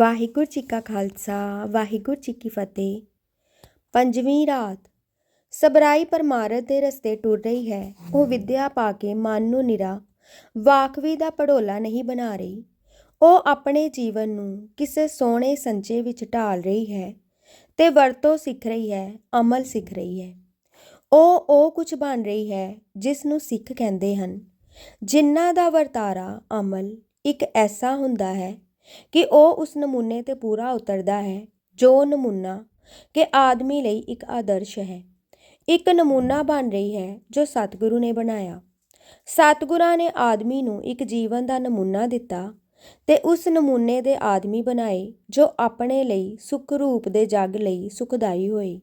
ਵਾਹਿਗੁਰੂ ਜੀ ਕਾ ਖਾਲਸਾ, ਵਾਹਿਗੁਰੂ ਜੀ ਕੀ ਫਤਿਹ। ਪੰਜਵੀਂ ਰਾਤ, ਸਬਰਾਈ ਪਰਮਾਰਥ ਦੇ ਰਸਤੇ ਟੁਰ ਰਹੀ ਹੈ। ਉਹ ਵਿਦਿਆ ਪਾ ਕੇ ਮਨ ਨੂੰ ਨਿਰਾ, ਵਾਕਵੀ ਦਾ ਪੜੋਲਾ ਨਹੀਂ ਬਣਾ ਰਹੀ। ਉਹ ਆਪਣੇ ਜੀਵਨ ਨੂੰ ਕਿਸੇ ਸੋਹਣੇ ਸੰਚੇ ਵਿੱਚ ਢਾਲ ਰਹੀ ਹੈ ਤੇ ਵਰਤੋਂ ਸਿੱਖ ਰਹੀ ਹੈ, ਅਮਲ ਸਿੱਖ ਰਹੀ ਹੈ। ਉਹ ਉਹ ਕੁਝ ਬਣ ਰਹੀ ਹੈ ਜਿਸ ਨੂੰ ਸਿੱਖ ਕਹਿੰਦੇ ਹਨ। ਜਿਨ੍ਹਾਂ ਦਾ ਵਰਤਾਰਾ ਅਮਲ ਇੱਕ ਐਸਾ ਹੁੰਦਾ ਹੈ ਕਿ ਉਹ ਉਸ ਨਮੂਨੇ ਤੇ ਪੂਰਾ ਉਤਰਦਾ ਹੈ, ਜੋ ਨਮੂਨਾ ਕਿ ਆਦਮੀ ਲਈ ਇੱਕ ਆਦਰਸ਼ ਹੈ। ਇੱਕ ਨਮੂਨਾ ਬਣ ਰਹੀ ਹੈ, ਜੋ ਸਤਿਗੁਰੂ ਨੇ ਬਣਾਇਆ। ਸਤਿਗੁਰਾਂ ਨੇ ਆਦਮੀ ਨੂੰ ਇੱਕ ਜੀਵਨ ਦਾ ਨਮੂਨਾ ਦਿੱਤਾ ਤੇ ਉਸ ਨਮੂਨੇ ਦੇ ਆਦਮੀ ਬਣਾਏ, ਜੋ ਆਪਣੇ ਲਈ ਸੁਖ ਰੂਪ ਦੇ ਜੱਗ ਲਈ ਸੁਖਦਾਈ ਹੋਏ।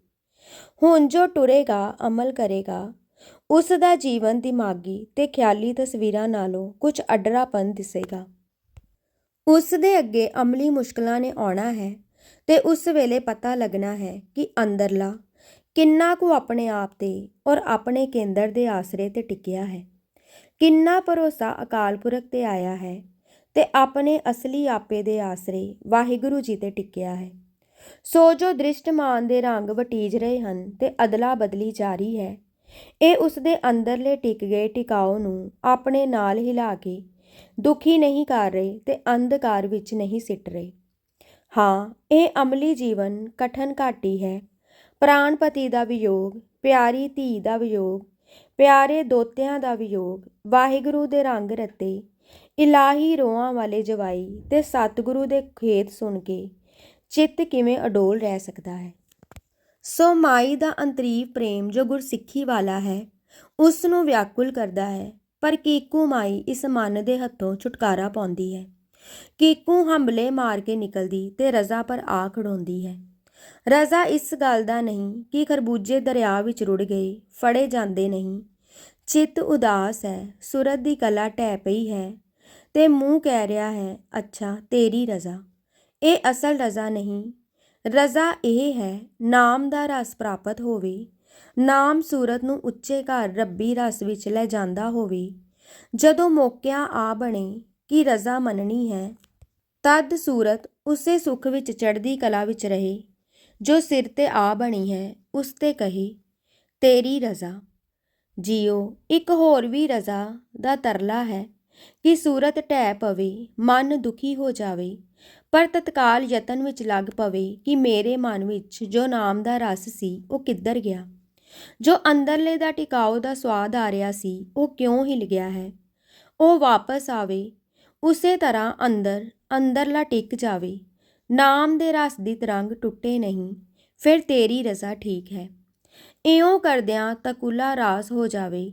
ਹੁਣ ਜੋ ਟੁਰੇਗਾ, ਅਮਲ ਕਰੇਗਾ, ਉਸ ਦਾ ਜੀਵਨ ਦਿਮਾਗੀ ਤੇ ਖਿਆਲੀ ਤਸਵੀਰਾਂ ਨਾਲੋਂ ਕੁਝ ਅਡਰਾਪਨ ਦਿਸੇਗਾ। ਉਸ ਦੇ ਅੱਗੇ ਅਮਲੀ ਮੁਸ਼ਕਲਾਂ ਨੇ ਆਉਣਾ ਹੈ ਤੇ ਉਸ ਵੇਲੇ ਪਤਾ ਲੱਗਣਾ ਹੈ ਕਿ ਅੰਦਰਲਾ ਕਿੰਨਾ ਕੁ ਆਪਣੇ ਆਪ ਤੇ ਔਰ ਆਪਣੇ ਕੇਂਦਰ ਦੇ ਆਸਰੇ ਤੇ ਟਿਕਿਆ ਹੈ। ਕਿੰਨਾ ਭਰੋਸਾ ਅਕਾਲ ਪੁਰਖ ਤੇ ਆਇਆ ਹੈ ਤੇ ਆਪਣੇ ਅਸਲੀ ਆਪੇ ਦੇ ਆਸਰੇ ਵਾਹਿਗੁਰੂ ਜੀ ਤੇ ਟਿਕਿਆ ਹੈ। ਸੋ ਜੋ ਦ੍ਰਿਸ਼ਟਮਾਨ ਦੇ ਰੰਗ ਵਟੀਜ ਰਹੇ ਹਨ ਤੇ ਅਦਲਾ ਬਦਲੀ ਜਾਰੀ ਹੈ, ਇਹ ਉਸ ਦੇ ਅੰਦਰਲੇ ਟਿਕ ਗਏ ਟਿਕਾਓ ਨੂੰ ਆਪਣੇ ਨਾਲ ਹਿਲਾ ਕੇ ਦੁਖੀ ਨਹੀਂ ਕਰ ਰਹੇ ਤੇ ਅੰਧਕਾਰ ਵਿੱਚ ਨਹੀਂ ਸਿੱਟ ਰਹੇ। ਹਾਂ, ਇਹ ਅਮਲੀ ਜੀਵਨ ਕਠਨ ਘਾਟੀ ਹੈ। ਪ੍ਰਾਣਪਤੀ ਦਾ ਵਿਯੋਗ, ਪਿਆਰੀ ਧੀ ਦਾ ਵਿਯੋਗ, ਪਿਆਰੇ ਦੋਤਿਆਂ ਦਾ ਵਿਯੋਗ, ਵਾਹਿਗੁਰੂ ਦੇ ਰੰਗ ਰਤੇ, ਇਲਾਹੀ ਰੋਆਂ ਵਾਲੇ ਜਵਾਈ ਤੇ ਸਤਿਗੁਰੂ ਦੇ ਖੇਤ ਸੁਣ ਕੇ ਚਿੱਤ ਕਿਵੇਂ ਅਡੋਲ ਰਹਿ ਸਕਦਾ ਹੈ। ਸੋ ਮਾਈ ਦਾ ਅੰਤਰੀਵ ਪ੍ਰੇਮ ਜੋ ਗੁਰਸਿੱਖੀ ਵਾਲਾ ਹੈ, ਉਸ ਨੂੰ ਵਿਆਕੁਲ ਕਰਦਾ ਹੈ। ਪਰ ਕੀਕੂ ਮਾਈ ਇਸ ਮਨ ਦੇ ਹੱਥੋਂ ਛੁਟਕਾਰਾ ਪਾਉਂਦੀ ਹੈ। ਕੀਕੂ ਹੰਬਲੇ ਮਾਰ ਕੇ ਨਿਕਲਦੀ ਤੇ ਰਜ਼ਾ ਪਰ ਆ ਖੜੋਂਦੀ ਹੈ। ਰਜ਼ਾ ਇਸ ਗੱਲ ਦਾ ਨਹੀਂ ਕਿ ਖਰਬੂਜੇ ਦਰਿਆ ਵਿੱਚ ਰੁੜ ਗਏ, ਫੜੇ ਜਾਂਦੇ ਨਹੀਂ। ਚਿੱਤ ਉਦਾਸ ਹੈ ਸੂਰਤ ਦੀ ਕਲਾ ਟਹਿ ਪਈ ਹੈ ਤੇ ਮੂੰਹ ਕਹਿ ਰਿਹਾ ਹੈ, ਅੱਛਾ, ਤੇਰੀ ਰਜ਼ਾ। ਇਹ ਅਸਲ ਰਜ਼ਾ ਨਹੀਂ। ਰਜ਼ਾ ਇਹ ਹੈ, ਨਾਮ ਦਾ ਰਸ ਪ੍ਰਾਪਤ ਹੋਵੇ ਨਾਮ ਸੂਰਤ ਨੂੰ ਉੱਚੇ ਘਰ ਰੱਬੀ ਰਸ ਵਿੱਚ ਲੈ ਜਾਂਦਾ ਹੋਵੇ। ਜਦੋਂ ਮੌਕਿਆਂ ਆ ਬਣੇ ਕਿ ਰਜ਼ਾ ਮੰਨਣੀ ਹੈ, ਤਦ ਸੂਰਤ ਉਸੇ ਸੁਖ ਵਿੱਚ ਚੜ੍ਹਦੀ ਕਲਾ ਵਿੱਚ ਰਹੇ। ਜੋ ਸਿਰ ਤੇ ਆ ਬਣੀ ਹੈ, ਉਸ ਤੇ ਕਹੇ, ਤੇਰੀ ਰਜ਼ਾ। ਜੀਓ, ਇੱਕ ਹੋਰ ਵੀ ਰਜ਼ਾ ਦਾ ਤਰਲਾ ਹੈ ਕਿ ਸੂਰਤ ਟਹਿ ਪਵੇ, ਮਨ ਦੁਖੀ ਹੋ ਜਾਵੇ। ਪਰ ਤਤਕਾਲ ਯਤਨ ਵਿੱਚ ਲੱਗ ਪਵੇ ਕਿ ਮੇਰੇ ਮਨ ਵਿੱਚ ਜੋ ਨਾਮ ਦਾ ਰਸ ਸੀ, ਉਹ ਕਿੱਧਰ ਗਿਆ। ਜੋ ਅੰਦਰਲੇ ਦਾ ਟਿਕਾਓ ਦਾ ਸਵਾਦ ਆ ਰਿਹਾ ਸੀ, ਉਹ ਕਿਉਂ ਹਿਲ ਗਿਆ ਹੈ? ਉਹ ਵਾਪਸ ਆਵੇ, ਉਸੇ ਤਰ੍ਹਾਂ ਅੰਦਰ, ਅੰਦਰਲਾ ਟਿਕ ਜਾਵੇ। ਨਾਮ ਦੇ ਰਸ ਦੀ ਤਰੰਗ ਟੁੱਟੇ ਨਹੀਂ, ਫਿਰ ਤੇਰੀ ਰਜ਼ਾ ਠੀਕ ਹੈ। ਇਉਂ ਕਰਦਿਆਂ ਤਕੁਲਾ ਰਾਸ ਹੋ ਜਾਵੇ,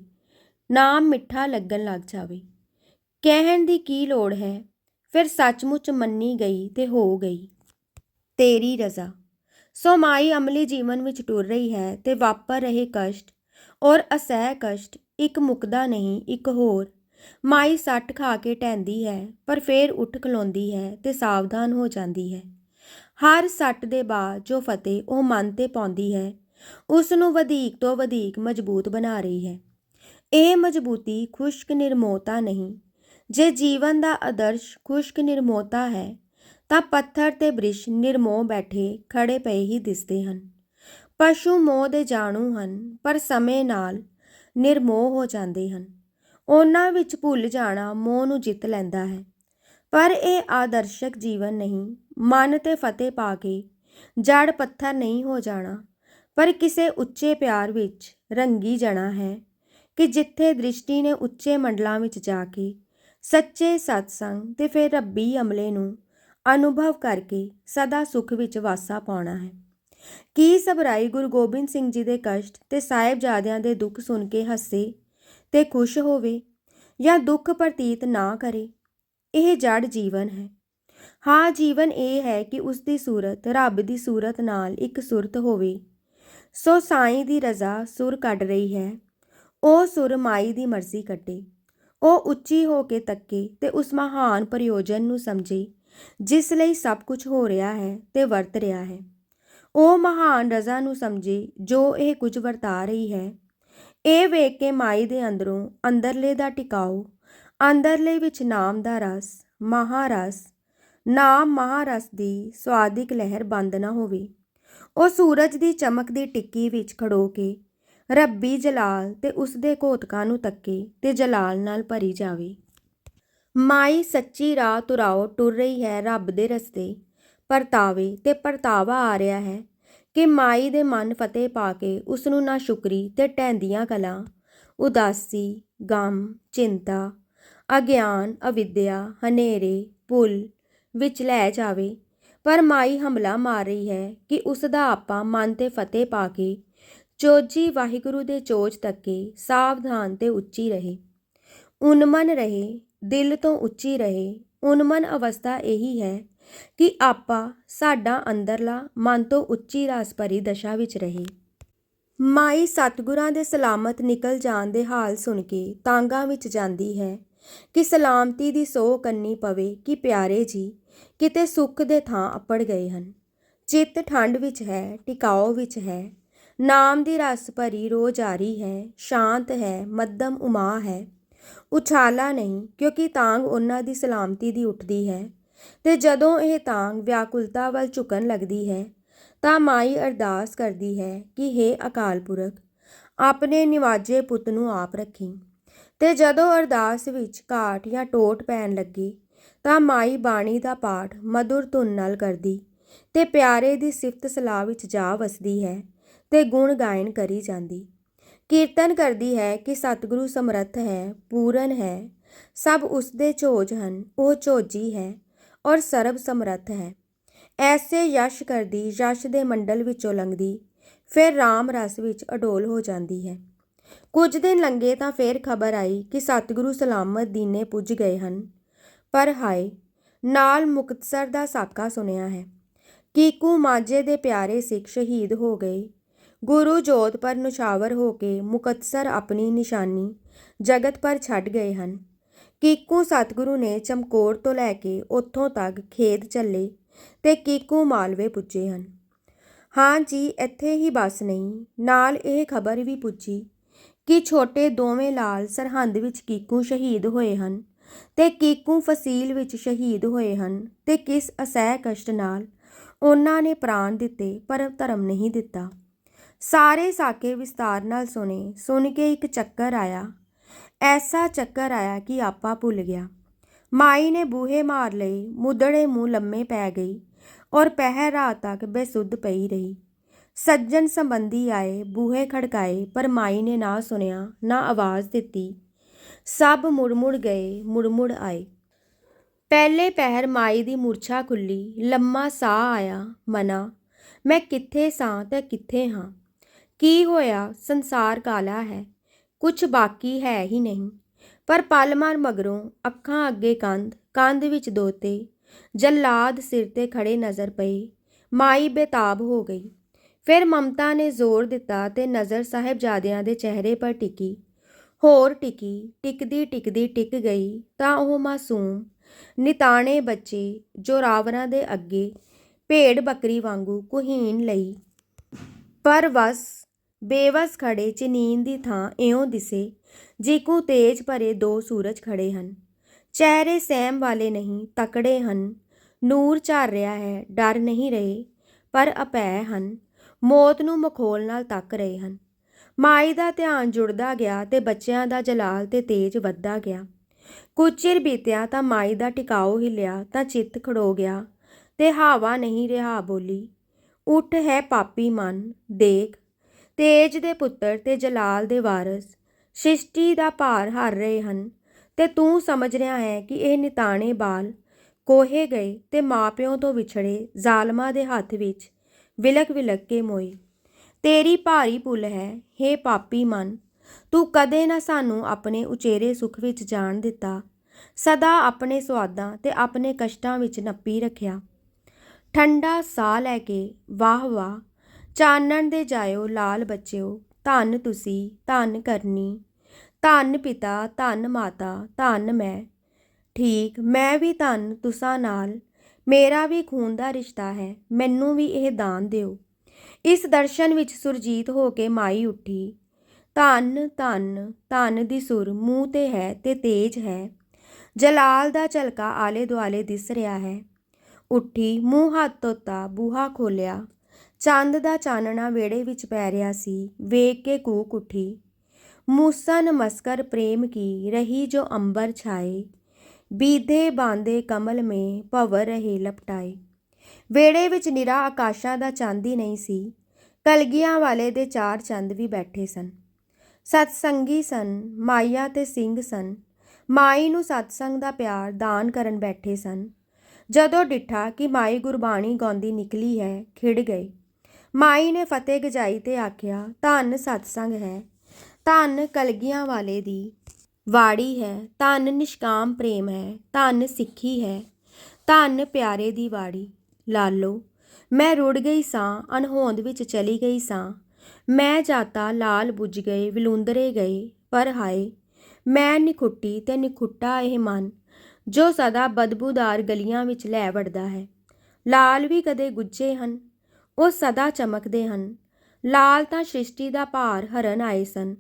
ਨਾਮ ਮਿੱਠਾ ਲੱਗਣ ਲੱਗ ਜਾਵੇ। ਕਹਿਣ ਦੀ ਕੀ ਲੋੜ ਹੈ? ਫਿਰ ਸੱਚਮੁੱਚ ਮੰਨੀ ਗਈ ਤੇ ਹੋ ਗਈ। ਤੇਰੀ ਰਜ਼ਾ। ਸੋ ਮਾਈ ਅਮਲੀ ਜੀਵਨ ਵਿੱਚ ਟੁਰ ਰਹੀ ਹੈ ਤੇ ਵਾਪਰ ਰਹੇ ਕਸ਼ਟ ਔਰ ਅਸਹਿ ਕਸ਼ਟ, ਇੱਕ ਮੁਕਦਾ ਨਹੀਂ, ਇੱਕ ਹੋਰ। ਮਾਈ ਸੱਟ ਖਾ ਕੇ ਟੈਂਦੀ ਹੈ, ਪਰ ਫੇਰ ਉੱਠ ਖਲੋਂਦੀ ਹੈ ਤੇ ਸਾਵਧਾਨ ਹੋ ਜਾਂਦੀ ਹੈ। ਹਰ ਸੱਟ ਦੇ ਬਾਅਦ ਜੋ ਫਤਿਹ ਉਹ ਮਨ ਤੇ ਪਾਉਂਦੀ ਹੈ, ਉਸ ਨੂੰ ਵਧੇਕ ਤੋਂ ਵਧੇਕ ਮਜ਼ਬੂਤ ਬਣਾ ਰਹੀ ਹੈ। ਇਹ ਮਜ਼ਬੂਤੀ ਖੁਸ਼ਕ ਨਿਰਮੋਤਾ ਨਹੀਂ, ਜੇ ਜੀਵਨ ਦਾ ਆਦਰਸ਼ ਖੁਸ਼ਕ ਨਿਰਮੋਤਾ ਹੈ ਤਾਂ ਪੱਥਰ ਤੇ ਬ੍ਰਿਸ਼ ਨਿਰਮੋਹ ਬੈਠੇ ਖੜੇ ਪਏ ਹੀ ਦਿਸਦੇ ਹਨ। ਪਸ਼ੂ ਮੋਹ ਦੇ ਜਾਣੂ ਹਨ, ਪਰ ਸਮੇਂ ਨਾਲ ਨਿਰਮੋਹ ਹੋ ਜਾਂਦੇ ਹਨ। ਉਹਨਾਂ ਵਿੱਚ ਭੁੱਲ ਜਾਣਾ ਮੋਹ ਨੂੰ ਜਿੱਤ ਲੈਂਦਾ ਹੈ। ਪਰ ਇਹ ਆਦਰਸ਼ਕ ਜੀਵਨ ਨਹੀਂ। ਮਨ ਤੇ ਫਤਿਹ ਪਾ ਕੇ ਜੜ ਪੱਥਰ ਨਹੀਂ ਹੋ ਜਾਣਾ, ਪਰ ਕਿਸੇ ਉੱਚੇ ਪਿਆਰ ਵਿੱਚ ਰੰਗੀ ਜਣਾ ਹੈ ਕਿ ਜਿੱਥੇ ਦ੍ਰਿਸ਼ਟੀ ਨੇ ਉੱਚੇ ਮੰਡਲਾਂ ਵਿੱਚ ਜਾ ਕੇ ਸੱਚੇ ਸਤਸੰਗ ਤੇ ਫਿਰ ਰੱਬੀ ਅਮਲੇ ਨੂੰ ਅਨੁਭਵ ਕਰਕੇ ਸਦਾ ਸੁਖ ਵਿੱਚ ਵਾਸਾ ਪਾਉਣਾ ਹੈ। ਕੀ ਸਬਰਾਈ ਗੁਰੂ ਗੋਬਿੰਦ ਸਿੰਘ ਜੀ ਦੇ ਕਸ਼ਟ ਤੇ ਸਾਹਿਬਜ਼ਾਦਿਆਂ ਦੇ ਦੁੱਖ ਸੁਣ ਕੇ ਹੱਸੇ ਤੇ ਖੁਸ਼ ਹੋਵੇ ਜਾਂ ਦੁੱਖ ਪ੍ਰਤੀਤ ਨਾ ਕਰੇ, ਇਹ ਜੜ ਜੀਵਨ ਹੈ। ਹਾਂ, ਜੀਵਨ ਇਹ ਹੈ ਕਿ ਉਸ ਦੀ ਸੂਰਤ ਰੱਬ ਦੀ ਸੂਰਤ ਨਾਲ ਇੱਕ ਸੁਰਤ ਹੋਵੇ। ਸੋ ਸਾਈਂ ਦੀ ਰਜ਼ਾ ਸੁਰ ਕੱਢ ਰਹੀ ਹੈ, ਉਹ ਸੁਰ ਮਾਈ ਦੀ ਮਰਜ਼ੀ ਕੱਟੇ। ਉਹ ਉੱਚੀ ਹੋ ਕੇ ਤੱਕੇ ਤੇ ਉਸ ਮਹਾਨ ਪ੍ਰਯੋਜਨ ਨੂੰ ਸਮਝੇ। ਜਿਸ ਲਈ ਸਭ ਕੁਝ ਹੋ ਰਿਹਾ ਹੈ ਤੇ ਵਰਤ ਰਿਹਾ ਹੈ। ਉਹ ਮਹਾਨ ਰਜ਼ਾ ਨੂੰ ਸਮਝੇ, ਜੋ ਇਹ ਕੁਝ ਵਰਤਾ ਰਹੀ ਹੈ। ਇਹ ਵੇਖ ਕੇ ਮਾਈ ਦੇ ਅੰਦਰੋਂ ਅੰਦਰਲੇ ਦਾ ਟਿਕਾਓ ਅੰਦਰਲੇ ਵਿੱਚ ਨਾਮ ਦਾ ਰਸ, ਮਹਾਰਸ ਨਾ ਮਹਾਰਸ ਦੀ ਸਵਾਦਿਕ ਲਹਿਰ ਬੰਦ ਨਾ ਹੋਵੇ। ਉਹ ਸੂਰਜ ਦੀ ਚਮਕ ਦੀ ਟਿੱਕੀ ਵਿੱਚ ਖੜੋ ਕੇ ਰੱਬੀ ਜਲਾਲ ਤੇ ਉਸਦੇ ਘੋਤਕਾਂ ਨੂੰ ਤੱਕੇ ਤੇ ਜਲਾਲ ਨਾਲ ਭਰੀ ਜਾਵੇ। ਮਾਈ ਸੱਚੀ ਰਾਹ ਤੁਰਾਓ, ਟੁਰ ਰਹੀ ਹੈ ਰੱਬ ਦੇ ਰਸਤੇ। ਪਰਤਾਵੇ ਤੇ ਪਰਤਾਵਾ ਆ ਰਿਹਾ ਹੈ ਕਿ ਮਾਈ ਦੇ ਮਨ ਫਤਿਹ ਪਾ ਕੇ ਉਸ ਨੂੰ ਨਾ ਸ਼ੁਕਰੀ ਤੇ ਟਹਿੰਦੀਆਂ ਕਲਾਂ। ਉਦਾਸੀ, ਗਮ, ਚਿੰਤਾ, ਅਗਿਆਨ, ਅਵਿਦਿਆ, ਹਨੇਰੇ, ਭੁੱਲ ਵਿੱਚ ਲੈ ਜਾਵੇ। ਪਰ ਮਾਈ ਹਮਲਾ ਮਾਰ ਰਹੀ ਹੈ ਕਿ ਉਸ ਦਾ ਆਪਾ ਮਨ ਤੇ ਫਤਿਹ ਪਾ ਕੇ ਚੋਜੀ ਵਾਹਿਗੁਰੂ ਦੇ ਚੋਜ ਤੱਕੇ ਸਾਵਧਾਨ ਤੇ ਉੱਚੀ ਰਹੇ। ਉਨਮਨ ਰਹੇ ਦਿਲ ਤੋਂ ਉੱਚੀ ਰਹੇ, ਉਨਮਨ ਅਵਸਥਾ ਇਹੀ ਹੈ ਕਿ ਆਪਾ ਸਾਡਾ ਅੰਦਰਲਾ ਮਨ ਤੋਂ ਉੱਚੀ ਰਸ ਭਰੀ ਦਸ਼ਾ ਵਿੱਚ ਰਹੇ। ਮਾਈ ਸਤਿਗੁਰਾਂ ਦੇ ਸਲਾਮਤ ਨਿਕਲ ਜਾਣ ਦੇ ਹਾਲ ਸੁਣ ਕੇ ਤਾਂਗਾ ਵਿੱਚ ਜਾਂਦੀ ਹੈ ਕਿ ਸਲਾਮਤੀ ਦੀ ਸੋਹ ਕੰਨੀ ਪਵੇ ਕਿ ਪਿਆਰੇ ਜੀ ਕਿਤੇ ਸੁੱਖ ਦੇ ਥਾਂ ਅਪੜ ਗਏ ਹਨ। ਚਿੱਤ ਠੰਡ ਵਿੱਚ ਹੈ ਟਿਕਾਓ ਵਿੱਚ ਹੈ, ਨਾਮ ਦੀ ਰਸ ਭਰੀ ਰੋਜ਼ ਆ ਰਹੀ ਹੈ, ਸ਼ਾਂਤ ਹੈ, ਮੱਧਮ ਉਮਾ ਹੈ। ਉਛਾਲਾ ਨਹੀਂ, ਕਿਉਂਕਿ ਤਾਂਗ ਉਹਨਾਂ ਦੀ ਸਲਾਮਤੀ ਦੀ ਉੱਠਦੀ ਹੈ। ਤੇ ਜਦੋਂ ਇਹ ਤਾਂਗ ਵਿਆਕੁਲਤਾ ਵੱਲ ਝੁਕਣ ਲੱਗਦੀ ਹੈ, ਤਾਂ ਮਾਈ ਅਰਦਾਸ ਕਰਦੀ ਹੈ ਕਿ हे ਅਕਾਲ ਪੁਰਖ, ਆਪਣੇ ਨਿਵਾਜੇ ਪੁੱਤ ਨੂੰ ਆਪ ਰੱਖੀ। ਤੇ ਜਦੋਂ ਅਰਦਾਸ ਵਿੱਚ ਘਾਟ ਜਾਂ ਟੋਟ ਪੈਣ ਲੱਗੀ, ਤਾਂ ਮਾਈ ਬਾਣੀ ਦਾ ਪਾਠ ਮధుਰ ਧੁਨ ਨਾਲ ਕਰਦੀ ਤੇ ਪਿਆਰੇ ਦੀ ਸਿਫਤ ਸਲਾਹ ਵਿੱਚ ਜਾ ਵਸਦੀ ਹੈ ਤੇ ਗੁਣ ਗਾਇਨ ਕਰੀ ਜਾਂਦੀ। ਕੀਰਤਨ ਕਰਦੀ ਹੈ ਕਿ ਸਤਿਗੁਰੂ ਸਮਰੱਥ ਹੈ, ਪੂਰਨ ਹੈ। ਸਭ ਉਸ ਦੇ ਝੋਜ ਹਨ, ਉਹ ਝੋਜੀ ਹੈ ਔਰ ਸਰਬ ਸਮਰੱਥ ਹੈ। ਐਸੇ ਯਸ਼ ਕਰਦੀ, ਯਸ਼ ਦੇ ਮੰਡਲ ਵਿੱਚੋਂ ਲੰਘਦੀ, ਫਿਰ ਰਾਮ ਰਸ ਵਿੱਚ ਅਡੋਲ ਹੋ ਜਾਂਦੀ ਹੈ। ਕੁਝ ਦਿਨ ਲੰਘੇ ਤਾਂ ਫਿਰ ਖਬਰ ਆਈ ਕਿ ਸਤਿਗੁਰੂ ਸਲਾਮਤ ਦੀਨੇ ਪੁੱਜ ਗਏ ਹਨ। ਪਰ ਹਾਏ, ਨਾਲ ਮੁਕਤਸਰ ਦਾ ਸਾਕਾ ਸੁਣਿਆ ਹੈ। ਕੀਕੂ ਮਾਝੇ ਦੇ ਪਿਆਰੇ ਸਿੱਖ ਸ਼ਹੀਦ ਹੋ ਗਏ। ਗੁਰੂ ਜੋਤ ਪਰ ਨੁਸ਼ਾਵਰ ਹੋ ਕੇ ਮੁਕਤਸਰ ਆਪਣੀ ਨਿਸ਼ਾਨੀ ਜਗਤ ਪਰ ਛੱਡ ਗਏ ਹਨ। ਕੀਕੂ ਸਤਿਗੁਰੂ ਨੇ ਚਮਕੌਰ ਤੋਂ ਲੈ ਕੇ ਉੱਥੋਂ ਤੱਕ ਖੇਤ ਚੱਲੇ ਤੇ ਕੀਕੂ ਮਾਲਵੇ ਪੁੱਜੇ ਹਨ। ਹਾਂ ਜੀ, ਇੱਥੇ ਹੀ ਬਸ ਨਹੀਂ, ਨਾਲ ਇਹ ਖਬਰ ਵੀ ਪੁੱਜੀ ਕਿ ਛੋਟੇ ਦੋਵੇਂ ਲਾਲ ਸਰਹੰਦ ਵਿੱਚ ਕੀਕੂ ਸ਼ਹੀਦ ਹੋਏ ਹਨ ਤੇ ਕੀਕੂ ਫਸੀਲ ਵਿੱਚ ਸ਼ਹੀਦ ਹੋਏ ਹਨ ਤੇ ਕਿਸ ਅਸਹਿ ਕਸ਼ਟ ਨਾਲ ਉਹਨਾਂ ਨੇ ਪ੍ਰਾਣ ਦਿੱਤੇ ਪਰ ਧਰਮ ਨਹੀਂ ਦਿੱਤਾ। ਸਾਰੇ ਸਾਕੇ ਵਿਸਤਾਰ ਨਾਲ ਸੁਣੇ, ਸੁਣ ਕੇ ਇੱਕ ਚੱਕਰ ਆਇਆ। ਐਸਾ ਚੱਕਰ ਆਇਆ ਕਿ ਆਪਾ ਭੁੱਲ ਗਿਆ। ਮਾਈ ਨੇ ਬੂਹੇ ਮਾਰ ਲਈ ਮੁਦੜੇ ਮੂੰਹ ਲੰਮੇ ਪੈ ਗਈ ਔਰ ਪਹਿਰ ਰਾਤ ਤੱਕ ਬੇਸੁੱਧ ਪਈ ਰਹੀ। ਸੱਜਣ ਸੰਬੰਧੀ ਆਏ, ਬੂਹੇ ਖੜਕਾਏ, ਪਰ ਮਾਈ ਨੇ ਨਾ ਸੁਣਿਆ, ਨਾ ਆਵਾਜ਼ ਦਿੱਤੀ। ਸਭ ਮੁੜ-ਮੁੜ ਗਏ, ਮੁੜ-ਮੁੜ ਆਏ। ਪਹਿਲੇ ਪਹਿਰ ਮਾਈ ਦੀ ਮੂਰਛਾ ਖੁੱਲੀ, ਲੰਮਾ ਸਾਹ ਆਇਆ, ਮਨਾ, ਮੈਂ ਕਿੱਥੇ ਸਾਂ ਤੇ ਕਿੱਥੇ ਹਾਂ? ਕੀ ਹੋਇਆ? ਸੰਸਾਰ ਕਾਲਾ ਹੈ। ਕੁਝ ਬਾਕੀ ਹੈ ਹੀ ਨਹੀਂ। ਪਰ ਪਲ ਮਾਰ ਮਗਰੋਂ ਅੱਖਾਂ ਅੱਗੇ ਕੰਧ ਕੰਧ ਵਿੱਚ ਦੋਤੇ, ਜੱਲਾਦ ਸਿਰ ਤੇ ਖੜੇ ਨਜ਼ਰ ਪਏ। ਮਾਈ ਬੇਤਾਬ ਹੋ ਗਈ। ਫਿਰ ਮਮਤਾ ਨੇ ਜ਼ੋਰ ਦਿੱਤਾ ਤੇ ਨਜ਼ਰ ਸਾਹਿਬਜ਼ਾਦਿਆਂ ਦੇ ਚਿਹਰੇ ਪਰ ਟਿਕੀ। ਹੋਰ ਟਿਕੀ, ਟਿਕਦੀ ਟਿਕਦੀ ਟਿਕ ਗਈ ਤਾਂ ਉਹ ਮਾਸੂਮ, ਨਿਤਾਣੇ ਬੱਚੇ ਜੋ ਰਾਵਰਾਂ ਦੇ ਅੱਗੇ, ਭੇਡ ਬੱਕਰੀ ਵਾਂਗੂ ਕੁਹੀਨ ਲਈ ਪਰ ਵਸ, ਬੇਵਸ ਖੜੇ ਚਨੀਨ ਦੀ ਥਾਂ ਇਉਂ ਦਿਸੇ, ਜਿਕੂ ਤੇਜ ਭਰੇ ਦੋ ਸੂਰਜ ਖੜੇ ਹਨ। ਚਿਹਰੇ ਸਹਿਮ ਵਾਲੇ ਨਹੀਂ, ਤਕੜੇ ਹਨ। ਨੂਰ ਝਾਰ ਰਿਹਾ ਹੈ, ਡਰ ਨਹੀਂ ਰਹੇ, ਪਰ ਅਪੈ ਹਨ। ਮੌਤ ਨੂੰ ਮਖੌਲ ਨਾਲ ਤੱਕ ਰਹੇ ਹਨ। ਮਾਈ ਦਾ ਧਿਆਨ ਜੁੜਦਾ ਗਿਆ ਤੇ ਬੱਚਿਆਂ ਦਾ ਜਲਾਲ ਤੇ ਤੇਜ ਵੱਧਦਾ ਗਿਆ। ਕੁਝ ਚਿਰ ਬੀਤਿਆ ਤਾਂ ਮਾਈ ਦਾ ਟਿਕਾਓ ਹਿੱਲਿਆ, ਤਾਂ ਚਿੱਤ ਖੜੋ ਗਿਆ ਤੇ ਹਾਵਾ ਨਹੀਂ ਰਿਹਾ ਬੋਲੀ। ਉੱਠ ਹੈ ਪਾਪੀ ਮਨ, ਦੇਖ, ਤੇਜ ਦੇ ਪੁੱਤਰ ਤੇ ਜਲਾਲ ਦੇ ਵਾਰਸ ਸ੍ਰਿਸ਼ਟੀ ਦਾ ਭਾਰ ਹਰ ਰਹੇ ਹਨ, ਤੇ ਤੂੰ ਸਮਝ ਰਿਹਾ ਹੈ ਕਿ ਇਹ ਨਿਤਾਣੇ ਬਾਲ ਕੋਹੇ ਗਏ ਤੇ ਮਾਪਿਆਂ ਤੋਂ ਵਿਛੜੇ ਜ਼ਾਲਮਾਂ ਦੇ ਹੱਥ ਵਿੱਚ ਵਿਲਕ ਵਿਲਕ ਕੇ ਮੋਏ। ਤੇਰੀ ਭਾਰੀ ਭੁੱਲ ਹੈ हे ਪਾਪੀ ਮਨ, ਤੂੰ ਕਦੇ ਨਾ ਸਾਨੂੰ ਆਪਣੇ ਉਚੇਰੇ ਸੁਖ ਵਿੱਚ ਜਾਣ ਦਿੱਤਾ। ਸਦਾ ਆਪਣੇ ਸਵਾਦਾਂ ਤੇ ਆਪਣੇ ਕਸ਼ਟਾਂ ਵਿੱਚ ਨੱਪੀ ਰੱਖਿਆ। ਠੰਡਾ ਸਾਹ ਲੈ ਕੇ ਵਾਹ ਵਾਹ, ਚਾਨਣ ਦੇ ਜਾਇਓ ਲਾਲ ਬੱਚਿਓ, ਧੰਨ ਤੁਸੀਂ, ਧੰਨ ਕਰਨੀ, ਧੰਨ ਪਿਤਾ, ਧੰਨ ਮਾਤਾ, ਧੰਨ ਮੈਂ। ਠੀਕ, ਮੈਂ ਵੀ ਧੰਨ ਤੁਸਾਂ ਨਾਲ, ਮੇਰਾ ਵੀ ਖੂਨ ਦਾ ਰਿਸ਼ਤਾ ਹੈ, ਮੈਨੂੰ ਵੀ ਇਹ ਦਾਨ ਦਿਓ। ਇਸ ਦਰਸ਼ਨ ਵਿੱਚ ਸੁਰਜੀਤ ਹੋ ਕੇ ਮਾਈ ਉੱਠੀ। ਧੰਨ ਧੰਨ ਧੰਨ ਦੀ ਸੁਰ ਮੂੰਹ ਤੇ ਹੈ ਤੇ ਤੇਜ ਹੈ। ਜਲਾਲ ਦਾ ਝਲਕਾ ਆਲੇ ਦੁਆਲੇ ਦਿਸ ਰਿਹਾ ਹੈ। ਉੱਠੀ, ਮੂੰਹ ਹੱਥ ਧੋਤਾ, ਬੂਹਾ ਖੋਲ੍ਹਿਆ। ਚੰਦ ਦਾ ਚਾਨਣਾ ਵਿਹੜੇ ਵਿੱਚ ਪੈ ਰਿਹਾ ਸੀ, ਵੇਖ ਕੇ ਕੂਕ ਉੱਠੀ। ਮੂਸਾ ਨਮਸਕਰ, ਪ੍ਰੇਮ ਕੀ, ਰਹੀ ਜੋ ਅੰਬਰ ਛਾਏ। ਬੀਧੇ ਬਾਂਦੇ ਕਮਲ ਮੇ, ਭਵਰ ਰਹੇ ਲਪਟਾਏ। ਵਿਹੜੇ ਵਿੱਚ ਨਿਰਾ ਆਕਾਸ਼ਾਂ ਦਾ ਚੰਦ ਹੀ ਨਹੀਂ ਸੀ। ਕਲਗੀਆਂ ਵਾਲੇ ਦੇ ਚਾਰ ਚੰਦ ਵੀ ਬੈਠੇ ਸਨ। ਸਤਸੰਗੀ ਸਨ ਮਾਈਆ ਤੇ ਸਿੰਘ ਸਨ। ਮਾਈ ਨੂੰ ਸਤਸੰਗ ਦਾ ਪਿਆਰ ਦਾਨ ਕਰਨ ਬੈਠੇ ਸਨ। ਜਦੋਂ ਡਿੱਠਾ ਕਿ ਮਾਈ ਗੁਰਬਾਣੀ ਗਾਉਂਦੀ ਨਿਕਲੀ ਹੈ, ਖਿੜ ਗਏ ਮਾਈ ਨੇ ਫਤਿਹ ਗਜਾਈ ਤੇ ਆਖਿਆ, ਧੰਨ ਸਤਸੰਗ ਹੈ। ਧੰਨ ਕਲਗੀਆਂ ਵਾਲੇ ਦੀ ਵਾੜੀ ਹੈ। ਧੰਨ ਨਿਸ਼ਕਾਮ ਪ੍ਰੇਮ ਹੈ। ਧੰਨ ਸਿੱਖੀ ਹੈ। ਧੰਨ ਪਿਆਰੇ ਦੀ ਵਾੜੀ। ਲਾਲੋ, ਮੈਂ ਰੁੜ ਗਈ ਸਾਂ, ਅਣਹੋਂਦ ਵਿੱਚ ਚਲੀ ਗਈ ਸਾਂ। ਮੈਂ ਜਾਤਾ ਲਾਲ ਬੁੱਝ ਗਏ, ਵਿਲੁੰਦਰੇ ਗਏ, ਪਰ ਹਾਏ, ਮੈਂ ਨਿਖੁੱਟੀ ਤੇ ਨਿਖੁੱਟਾ ਇਹ ਮਨ। ਜੋ ਸਦਾ ਬਦਬੂਦਾਰ ਗਲੀਆਂ ਵਿੱਚ ਲੈ ਵੜਦਾ ਹੈ। ਲਾਲ ਵੀ ਕਦੇ ਗੁੱਝੇ ਹਨ, ਉਹ ਸਦਾ ਚਮਕਦੇ ਹਨ। ਲਾਲ ਤਾਂ ਸ੍ਰਿਸ਼ਟੀ ਦਾ ਭਾਰ ਹਰਨ ਆਏ ਸਨ,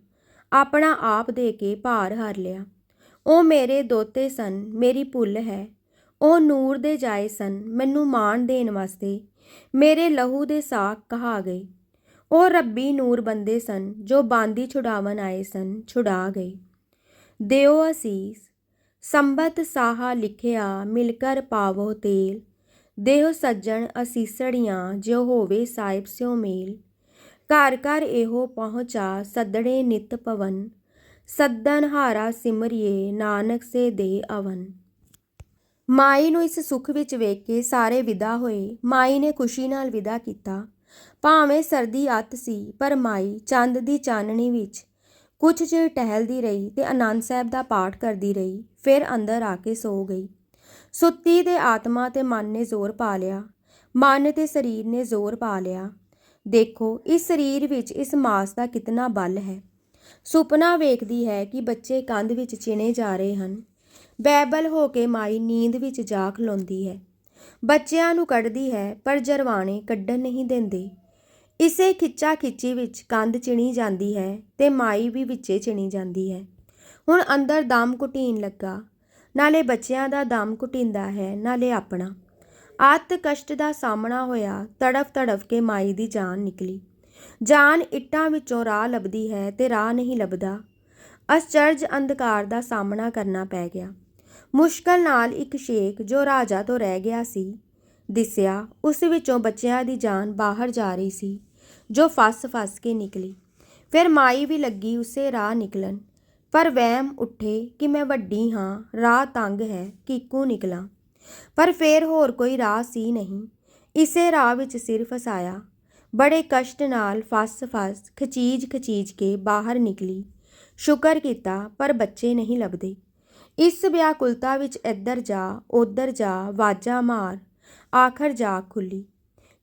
ਆਪਣਾ ਆਪ ਦੇ ਕੇ ਭਾਰ ਹਰ ਲਿਆ। ਉਹ ਮੇਰੇ ਦੋਤੇ ਸਨ, ਮੇਰੀ ਭੁੱਲ ਹੈ। ਉਹ ਨੂਰ ਦੇ ਜਾਏ ਸਨ, ਮੈਨੂੰ ਮਾਣ ਦੇਣ ਵਾਸਤੇ। ਮੇਰੇ ਲਹੂ ਦੇ ਸਾਖ ਕਹਾ ਗਏ। ਉਹ ਰੱਬੀ ਨੂਰ ਬੰਦੇ ਸਨ, ਜੋ ਬਾਂਦੀ ਛੁਡਾਵਨ ਆਏ ਸਨ, ਛੁਡਾ ਗਏ। ਦਿਓ ਅਸੀਸ ਸੰਬਤ ਸਾਹਾ ਲਿਖਿਆ, ਮਿਲ ਕਰ ਪਾਵੋ ਤੇਲ। ਦੇਹ ਸੱਜਣ ਅਸੀਸੜੀਆਂ, ਜਿਉ ਹੋਵੇ ਸਾਹਿਬ ਸਿਓ ਮੇਲ। ਘਰ ਘਰ ਇਹੋ ਪਹੁੰਚਾ, ਸੱਦੜੇ ਨਿਤ ਪਵਨ। ਸੱਦਨ ਹਾਰਾ ਸਿਮਰਿਏ, ਨਾਨਕ ਸੇ ਦੇ ਅਵਨ। ਮਾਈ ਨੂੰ ਇਸ ਸੁੱਖ ਵਿੱਚ ਵੇਖ ਕੇ ਸਾਰੇ ਵਿਦਾ ਹੋਏ। ਮਾਈ ਨੇ ਖੁਸ਼ੀ ਨਾਲ ਵਿਦਾ ਕੀਤਾ। ਭਾਵੇਂ ਸਰਦੀ ਅੱਤ ਸੀ, ਪਰ ਮਾਈ ਚੰਦ ਦੀ ਚਾਨਣੀ ਵਿੱਚ ਕੁਝ ਚਿਰ ਟਹਿਲਦੀ ਰਹੀ ਤੇ ਆਨੰਦ ਸਾਹਿਬ ਦਾ ਪਾਠ ਕਰਦੀ ਰਹੀ, ਫਿਰ ਅੰਦਰ ਆ ਕੇ ਸੋ ਗਈ। ਸੁੱਤੀ ਦੇ ਆਤਮਾ ਤੇ ਮਨ ਨੇ ਜ਼ੋਰ ਪਾ ਲਿਆ, ਮਨ ਤੇ ਸਰੀਰ ਨੇ ਜ਼ੋਰ ਪਾ ਲਿਆ। ਦੇਖੋ, ਇਸ ਸਰੀਰ ਵਿੱਚ ਇਸ ਮਾਸ ਦਾ ਕਿਤਨਾ ਬਲ ਹੈ। ਸੁਪਨਾ ਵੇਖਦੀ ਹੈ ਕਿ ਬੱਚੇ ਕੰਧ ਵਿੱਚ ਚਿਣੇ ਜਾ ਰਹੇ ਹਨ। ਬੈਬਲ ਹੋ ਕੇ ਮਾਈ ਨੀਂਦ ਵਿੱਚ ਜਾ ਖਲੋਂਦੀ ਹੈ। ਬੱਚਿਆਂ ਨੂੰ ਕੱਢਦੀ ਹੈ, ਪਰ ਜਰਵਾਣੇ ਕੱਢਣ ਨਹੀਂ ਦਿੰਦੇ। ਇਸੇ ਖਿੱਚਾ ਖਿੱਚੀ ਵਿੱਚ ਕੰਧ ਚਿਣੀ ਜਾਂਦੀ ਹੈ ਤੇ ਮਾਈ ਵੀ ਵਿੱਚੇ ਚਿਣੀ ਜਾਂਦੀ ਹੈ। ਹੁਣ ਅੰਦਰ ਦਮ ਘੁਟੀਨ ਲੱਗਾ। ਨਾਲੇ ਬੱਚਿਆਂ ਦਾ ਦਮ ਘੁਟਿੰਦਾ ਹੈ, ਨਾਲੇ ਆਪਣਾ। ਆਤ ਕਸ਼ਟ ਦਾ ਸਾਹਮਣਾ ਹੋਇਆ, ਤੜਫ ਤੜਫ ਕੇ ਮਾਈ ਦੀ ਜਾਨ ਨਿਕਲੀ। ਜਾਨ ਇੱਟਾਂ ਵਿੱਚੋਂ ਰਾਹ ਲੱਭਦੀ ਹੈ ਤੇ ਰਾਹ ਨਹੀਂ ਲੱਭਦਾ। ਅਸਚਰਜ ਅੰਧਕਾਰ ਦਾ ਸਾਹਮਣਾ ਕਰਨਾ ਪੈ ਗਿਆ। ਮੁਸ਼ਕਲ ਨਾਲ ਇੱਕ ਸ਼ੇਖ ਜੋ ਰਾਜਾ ਤੋਂ ਰਹਿ ਗਿਆ ਸੀ, ਦਿਸਿਆ, ਉਸ ਵਿੱਚੋਂ ਬੱਚਿਆਂ ਦੀ ਜਾਨ ਬਾਹਰ ਜਾ ਰਹੀ ਸੀ। ਜੋ ਫਸ-ਫਸ ਕੇ ਨਿਕਲੀ। ਫਿਰ ਮਾਈ ਵੀ ਲੱਗੀ ਉਸੇ ਰਾਹ ਨਿਕਲਣ। ਪਰ ਵਹਿਮ ਉੱਠੇ ਕਿ ਮੈਂ ਵੱਡੀ ਹਾਂ, ਰਾਹ ਤੰਗ ਹੈ ਕਿੱਕੂ ਨਿਕਲਾਂ। ਪਰ ਫੇਰ ਹੋਰ ਕੋਈ ਰਾਹ ਸੀ ਨਹੀਂ। ਇਸੇ ਰਾਹ ਵਿੱਚ ਸਿਰ ਫਸਾਇਆ। ਬੜੇ ਕਸ਼ਟ ਨਾਲ ਫਸ-ਫਸ ਖਚੀਜ ਖਚੀਜ ਕੇ ਬਾਹਰ ਨਿਕਲੀ। ਸ਼ੁਕਰ ਕੀਤਾ, ਪਰ ਬੱਚੇ ਨਹੀਂ ਲੱਭਦੇ। ਇਸ ਵਿਆਕੁਲਤਾ ਵਿੱਚ ਇੱਧਰ ਜਾ, ਉੱਧਰ ਜਾ, ਵਾਜਾ ਮਾਰ, ਆਖਰ ਜਾ ਖੁੱਲੀ।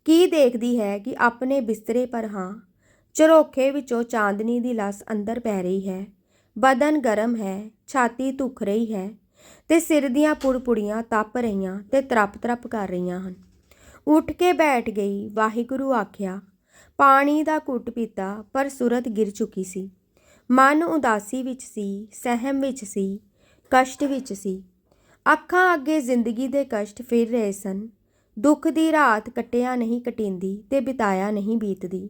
ਕੀ ਦੇਖਦੀ ਹੈ ਕਿ ਆਪਣੇ ਬਿਸਤਰੇ ਪਰ ਹਾਂ ਝਰੋਖੇ ਵਿੱਚੋਂ ਚਾਂਦਨੀ ਦੀ ਲਸ ਅੰਦਰ ਪੈ ਰਹੀ ਹੈ। ਬਦਨ ਗਰਮ ਹੈ, ਛਾਤੀ ਧੁਖ ਰਹੀ ਹੈ ਤੇ ਸਿਰ ਦੀਆਂ ਪੁੜਪੁੜੀਆਂ ਤਪ ਰਹੀਆਂ ਤੇ ਤਰਪ-ਤਰਪ ਕਰ ਰਹੀਆਂ ਹਨ। ਉੱਠ ਕੇ ਬੈਠ ਗਈ, ਵਾਹਿਗੁਰੂ ਆਖਿਆ, ਪਾਣੀ ਦਾ ਘੁੱਟ ਪੀਤਾ, ਪਰ ਸੂਰਤ ਗਿਰ ਚੁੱਕੀ ਸੀ। ਮਨ ਉਦਾਸੀ ਵਿੱਚ ਸੀ, ਸਹਿਮ ਵਿੱਚ ਸੀ, ਕਸ਼ਟ ਵਿੱਚ ਸੀ। ਅੱਖਾਂ ਅੱਗੇ ਜ਼ਿੰਦਗੀ ਦੇ ਕਸ਼ਟ ਫਿਰ ਰਹੇ ਸਨ। ਦੁੱਖ ਦੀ ਰਾਤ ਕਟਿਆ ਨਹੀਂ ਕਟਿੰਦੀ ਤੇ ਬਿਤਾਇਆ ਨਹੀਂ ਬੀਤਦੀ।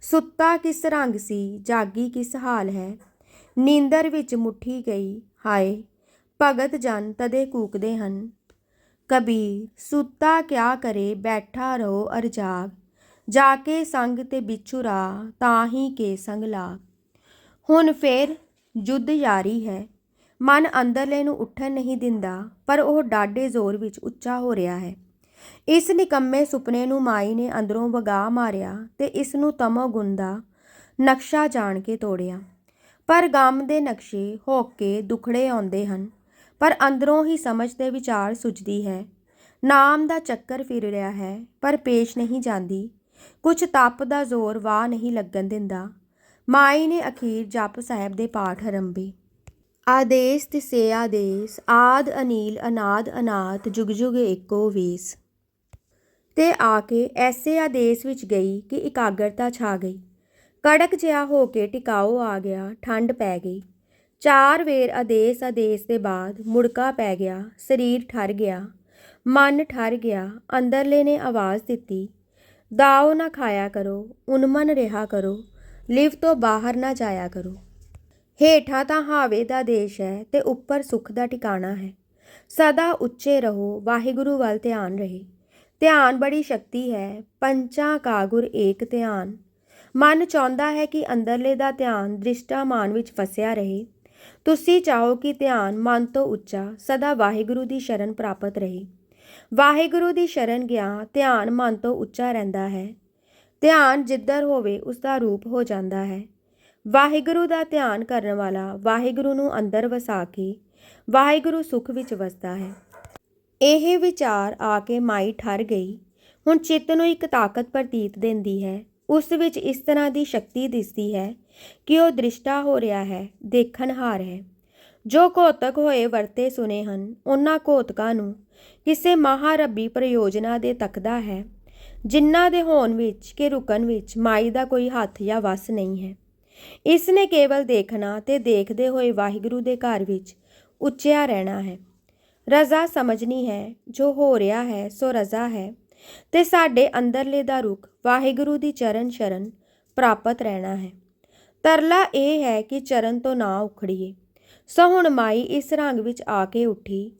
ਸੁੱਤਾ ਕਿਸ ਰੰਗ ਸੀ, ਜਾਗੀ ਕਿਸ ਹਾਲ ਹੈ? ਨੀਂਦਰ ਵਿੱਚ ਮੁੱਠੀ ਗਈ, ਹਾਏ, ਭਗਤ ਜਨ ਤਦੇ ਕੂਕਦੇ ਹਨ। ਕਬੀਰ, ਸੁੱਤਾ ਕਿਆ ਕਰੇ, ਬੈਠਾ ਰਹੋ ਅਰਜਾਗ। ਜਾ ਕੇ ਸੰਗ ਤੇ ਵਿਛੁਰਾ ਤਾਂ ਹੀ ਕੇ ਸੰਗ ਲਾਗ। ਹੁਣ ਫੇਰ ਜੁੱਧ ਯਾਰੀ ਹੈ। ਮਨ ਅੰਦਰਲੇ ਨੂੰ ਉੱਠਣ ਨਹੀਂ ਦਿੰਦਾ, ਪਰ ਉਹ ਡਾਢੇ ਜ਼ੋਰ ਵਿੱਚ ਉੱਚਾ ਹੋ ਰਿਹਾ ਹੈ। ਇਸ ਨਿਕੰਮੇ ਸੁਪਨੇ ਨੂੰ ਮਾਈ ਨੇ ਅੰਦਰੋਂ ਵਗਾ ਮਾਰਿਆ ਤੇ ਇਸ ਨੂੰ ਤਮੋ ਗੁਣ ਦਾ ਨਕਸ਼ਾ ਜਾਣ ਕੇ ਤੋੜਿਆ। ਪਰ ਗਮ ਦੇ ਨਕਸ਼ੇ ਹੋਕੇ ਦੁਖੜੇ ਆਉਂਦੇ ਹਨ, ਪਰ ਅੰਦਰੋਂ ਹੀ ਸਮਝ ਤੇ ਵਿਚਾਰ ਸੁਝਦੀ ਹੈ। ਨਾਮ ਦਾ ਚੱਕਰ ਫਿਰ ਰਿਹਾ ਹੈ, ਪਰ ਪੇਸ਼ ਨਹੀਂ ਜਾਂਦੀ। ਕੁਝ ਤਪ ਦਾ ਜ਼ੋਰ ਵਾਹ ਨਹੀਂ ਲੱਗਣ ਦਿੰਦਾ। ਮਾਈ ਨੇ ਅਖੀਰ ਜਪ ਸਾਹਿਬ ਦੇ ਪਾਠ ਆਰੰਭੇ। ਆਦੇਸ ਤਿਸੇ ਆਦੇਸ, ਆਦ ਅਨੀਲ ਅਨਾਦ ਅਨਾਥ ਜੁਗ ਜੁਗ ਏਕੋ ਵੀਸ। ਤੇ ਆ ਕੇ ਐਸੇ ਆਦੇਸ ਵਿੱਚ ਗਈ ਕਿ ਇਕਾਗਰਤਾ ਛਾ ਗਈ। ਕੜਕ ਜਿਹਾ ਹੋ ਕੇ ਟਿਕਾਓ ਆ ਗਿਆ ਠੰਡ ਪੈ ਗਈ। ਚਾਰ ਵੇਰ ਆਦੇਸ ਆਦੇਸ ਦੇ ਬਾਅਦ ਮੁੜਕਾ ਪੈ ਗਿਆ, ਸਰੀਰ ਠਰ ਗਿਆ, ਮਨ ਠਰ ਗਿਆ, ਅੰਦਰਲੇ ਨੇ ਆਵਾਜ਼ ਦਿੱਤੀ, ਦਾਓ ਨਾ ਖਾਇਆ ਕਰੋ, ਉਨਮਨ ਰਿਹਾ ਕਰੋ, ਲਿਵ ਤੋਂ ਬਾਹਰ ਨਾ ਜਾਇਆ ਕਰੋ। ਹੇਠਾਂ ਤਾਂ ਹਾਵੇ ਦਾ ਦੇਸ਼ ਹੈ ਤੇ ਉੱਪਰ ਸੁੱਖ ਦਾ ਟਿਕਾਣਾ ਹੈ। ਸਦਾ ਉੱਚੇ ਰਹੋ, ਵਾਹਿਗੁਰੂ ਵੱਲ ਧਿਆਨ ਰਹੇ। ਧਿਆਨ ਬੜੀ ਸ਼ਕਤੀ ਹੈ, ਪੰਚਾਂ ਕਾਗੁਰ ਏਕ ਧਿਆਨ। ਮਨ ਚਾਹੁੰਦਾ ਹੈ ਕਿ ਅੰਦਰਲੇ ਦਾ ਧਿਆਨ ਦ੍ਰਿਸ਼ਟਾਮਾਨ ਵਿੱਚ ਫਸਿਆ ਰਹੇ। ਤੁਸੀਂ ਚਾਹੋ ਕਿ ਧਿਆਨ ਮਨ ਤੋਂ ਉੱਚਾ, ਸਦਾ ਵਾਹਿਗੁਰੂ ਦੀ ਸ਼ਰਨ ਪ੍ਰਾਪਤ ਰਹੇ। ਵਾਹਿਗੁਰੂ ਦੀ ਸ਼ਰਨ ਗਿਆ, ਧਿਆਨ ਮਨ ਤੋਂ ਉੱਚਾ ਰਹਿੰਦਾ ਹੈ। ਧਿਆਨ ਜਿੱਧਰ ਹੋਵੇ ਉਸ ਦਾ ਰੂਪ ਹੋ ਜਾਂਦਾ ਹੈ। ਵਾਹਿਗੁਰੂ ਦਾ ਧਿਆਨ ਕਰਨ ਵਾਲਾ ਵਾਹਿਗੁਰੂ ਨੂੰ ਅੰਦਰ ਵਸਾ ਕੇ ਵਾਹਿਗੁਰੂ ਸੁਖ ਵਿੱਚ ਵਸਦਾ ਹੈ। ਇਹ ਵਿਚਾਰ ਆ ਕੇ ਮਾਈ ਠਰ ਗਈ। ਹੁਣ ਚਿੱਤ ਨੂੰ ਇੱਕ ਤਾਕਤ ਪ੍ਰਤੀਤ ਦਿੰਦੀ ਹੈ। ਉਸ ਵਿੱਚ ਇਸ ਤਰ੍ਹਾਂ ਦੀ ਸ਼ਕਤੀ ਦਿਸਦੀ ਹੈ ਕਿ ਉਹ ਦ੍ਰਿਸ਼ਟਾ ਹੋ ਰਿਹਾ ਹੈ ਦੇਖਣਹਾਰ ਹੈ। ਜੋ ਕੋਤਕ ਹੋਏ ਵਰਤੇ ਸੁਨੇ ਹਨ, ਉਹਨਾਂ ਕੋਤਕਾਂ ਨੂੰ ਕਿਸੇ ਮਹਾਰੱਬੀ ਪ੍ਰਯੋਜਨਾ ਦੇ ਤੱਕਦਾ ਹੈ, ਜਿਨ੍ਹਾਂ ਦੇ ਹੋਣ ਵਿੱਚ ਕਿ ਰੁਕਣ ਵਿੱਚ ਮਾਈ ਦਾ ਕੋਈ ਹੱਥ ਜਾਂ ਵਸ ਨਹੀਂ ਹੈ। ਇਸ ਨੇ ਕੇਵਲ ਦੇਖਣਾ ਤੇ ਦੇਖਦੇ ਹੋਏ ਵਾਹਿਗੁਰੂ ਦੇ ਘਰ ਵਿੱਚ ਉੱਚਿਆ ਰਹਿਣਾ ਹੈ। ਰਜ਼ਾ ਸਮਝਣੀ ਹੈ, ਜੋ ਹੋ ਰਿਹਾ ਹੈ, ਸੋ ਰਜ਼ਾ ਹੈ। ਤੇ ਸਾਡੇ ਅੰਦਰਲੇ ਦਾ ਰੁਖ ਵਾਹਿਗੁਰੂ ਦੀ ਚਰਨ ਸ਼ਰਨ ਪ੍ਰਾਪਤ ਰਹਿਣਾ ਹੈ। ਤਰਲਾ ਇਹ ਹੈ ਕਿ ਚਰਨ ਤੋਂ ਨਾ ਉਖੜੀਏ। ਸੋ ਹੁਣ ਮਾਈ ਇਸ ਰੰਗ ਵਿੱਚ ਆ ਕੇ ਉੱਠੀ।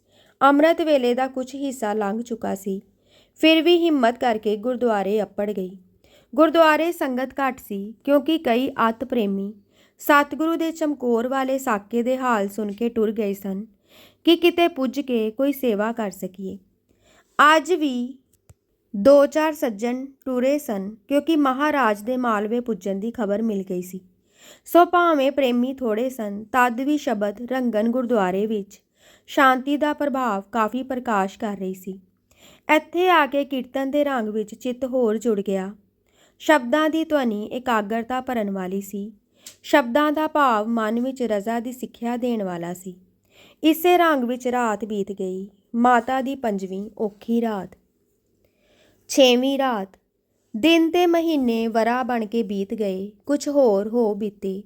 ਅੰਮ੍ਰਿਤ ਵੇਲੇ ਦਾ ਕੁਝ ਹਿੱਸਾ ਲੰਘ ਚੁੱਕਾ ਸੀ। ਫਿਰ ਵੀ ਹਿੰਮਤ ਕਰਕੇ ਗੁਰਦੁਆਰੇ ਅੱਪੜ ਗਈ। ਗੁਰਦੁਆਰੇ ਸੰਗਤ ਘੱਟ ਸੀ, ਕਿਉਂਕਿ ਕਈ ਅਤ ਪ੍ਰੇਮੀ ਸਤਿਗੁਰੂ ਦੇ ਚਮਕੌਰ ਵਾਲੇ ਸਾਕੇ ਦੇ ਹਾਲ ਸੁਣ ਕੇ ਟੁਰ ਗਏ ਸਨ। ਕਿ ਕਿਤੇ ਪੁੱਜ ਕੇ ਕੋਈ ਸੇਵਾ ਕਰ ਸਕੀਏ। ਅੱਜ ਵੀ ਦੋ ਚਾਰ ਸੱਜਣ ਟੁਰੇ ਸਨ, ਕਿਉਂਕਿ ਮਹਾਰਾਜ ਦੇ ਮਾਲਵੇ ਪੁੱਜਣ ਦੀ ਖਬਰ ਮਿਲ ਗਈ ਸੀ। ਸੋ ਭਾਵੇਂ ਪ੍ਰੇਮੀ ਥੋੜੇ ਸਨ, ਤਦ ਵੀ ਸ਼ਬਦ ਰੰਗਨ ਗੁਰਦੁਆਰੇ ਵਿੱਚ ਸ਼ਾਂਤੀ ਦਾ ਪ੍ਰਭਾਵ ਕਾਫੀ ਪ੍ਰਕਾਸ਼ ਕਰ ਰਹੀ ਸੀ। ਇੱਥੇ ਆ ਕੇ ਕੀਰਤਨ ਦੇ ਰੰਗ ਵਿੱਚ ਚਿੱਤ ਹੋਰ ਜੁੜ ਗਿਆ। ਸ਼ਬਦਾਂ ਦੀ ਧੁਨੀ ਇਕਾਗਰਤਾ ਭਰਨ ਵਾਲੀ ਸੀ। ਸ਼ਬਦਾਂ ਦਾ ਭਾਵ ਮਨ ਵਿੱਚ ਰਜ਼ਾ ਦੀ ਸਿੱਖਿਆ ਦੇਣ ਵਾਲਾ ਸੀ। ਇਸੇ ਰੰਗ ਵਿੱਚ ਰਾਤ ਬੀਤ ਗਈ। ਮਾਤਾ ਦੀ ਪੰਜਵੀਂ ਔਖੀ ਰਾਤ। ਛੇਵੀਂ ਰਾਤ। ਦਿਨ ਤੇ ਮਹੀਨੇ ਵਰਾ ਬਣ ਕੇ ਬੀਤ ਗਏ। ਕੁਝ ਹੋਰ ਹੋ ਬੀਤੇ।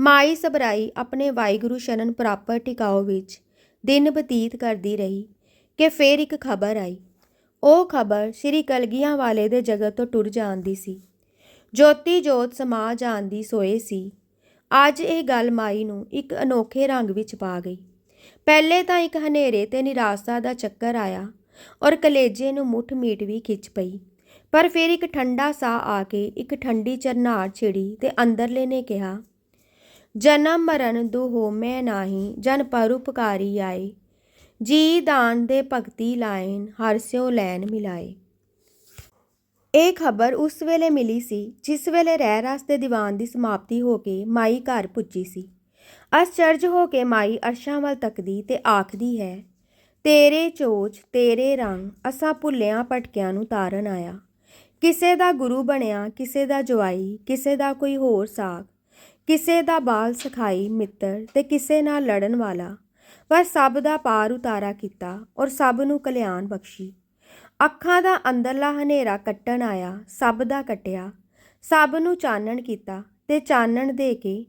ਮਾਈ ਸਬਰਾਈ ਆਪਣੇ ਵਾਹਿਗੁਰੂ ਸ਼ਰਨ ਪ੍ਰਾਪਤ ਟਿਕਾਓ ਵਿੱਚ ਦਿਨ ਬਤੀਤ ਕਰਦੀ ਰਹੀ ਕਿ ਫੇਰ ਇੱਕ ਖਬਰ ਆਈ। ਉਹ ਖਬਰ ਸ੍ਰੀ ਕਲਗੀਆਂ ਵਾਲੇ ਦੇ ਜਗਤ ਤੋਂ ਟੁਰ ਜਾਣ ਦੀ ਸੀ। ਜੋਤੀ ਜੋਤ ਸਮਾ ਜਾਣ ਦੀ ਸੋਏ ਸੀ। ਅੱਜ ਇਹ ਗੱਲ ਮਾਈ ਨੂੰ ਇੱਕ ਅਨੋਖੇ ਰੰਗ ਵਿੱਚ ਪਾ ਗਈ। ਪਹਿਲੇ ਤਾਂ ਇੱਕ ਹਨੇਰੇ ਤੇ ਨਿਰਾਸ਼ਾ ਦਾ ਚੱਕਰ ਆਇਆ ਔਰ ਕਲੇਜੇ ਨੂੰ ਮੁੱਠ ਮੀਟ ਵੀ ਖਿੱਚ ਪਈ। ਪਰ ਫਿਰ ਇੱਕ ਠੰਡਾ ਸਾਹ ਆ ਕੇ ਇੱਕ ਠੰਡੀ ਚਰਨਾਰ ਛਿੜੀ ਤੇ ਅੰਦਰਲੇ ਨੇ ਕਿਹਾ, ਜਨਮ ਮਰਨ ਦੁਹੋ ਮੈਂ ਨਾਹੀ, ਜਨ ਪਰਉਪਕਾਰੀ ਆਏ। ਜੀ ਦਾਨ ਦੇ ਭਗਤੀ ਲਾਇਨ, ਹਰ ਸਿਓ ਲੈਨ ਮਿਲਾਏ। ਇਹ ਖਬਰ ਉਸ ਵੇਲੇ ਮਿਲੀ ਸੀ ਜਿਸ ਵੇਲੇ ਰਹਿ ਰਸ ਦੇ ਦੀਵਾਨ ਦੀ ਸਮਾਪਤੀ ਹੋ ਕੇ ਮਾਈ ਘਰ ਪੁੱਜੀ ਸੀ। ਅਸਚਰਜ ਹੋ ਕੇ ਮਾਈ ਅਰਸ਼ਾਂ ਵੱਲ ਤੱਕਦੀ ਤੇ ਆਖਦੀ ਹੈ, ਤੇਰੇ ਚੋਚ, ਤੇਰੇ ਰੰਗ, ਅਸਾਂ ਭੁੱਲਿਆਂ ਭਟਕਿਆਂ ਨੂੰ ਤਾਰਨ ਆਇਆ। ਕਿਸੇ ਦਾ ਗੁਰੂ ਬਣਿਆ, ਕਿਸੇ ਦਾ ਜਵਾਈ, ਕਿਸੇ ਦਾ ਕੋਈ ਹੋਰ ਸਾਖ ਕਿਸੇ ਦਾ ਬਾਲ ਸਖਾਈ ਮਿੱਤਰ ਤੇ ਕਿਸੇ ਨਾਲ ਲੜਨ ਵਾਲਾ। ਪਰ ਸਭ ਦਾ ਪਾਰ ਉਤਾਰਾ ਕੀਤਾ ਔਰ ਸਭ ਨੂੰ ਕਲਿਆਣ ਬਖਸ਼ੀ। ਅੱਖਾਂ ਦਾ ਅੰਦਰਲਾ ਹਨੇਰਾ ਕੱਟਣ ਆਇਆ, ਸਭ ਦਾ ਕਟਿਆ। ਸਭ ਨੂੰ ਚਾਨਣ ਕੀਤਾ ਤੇ ਚਾਨਣ ਦੇ ਕੇ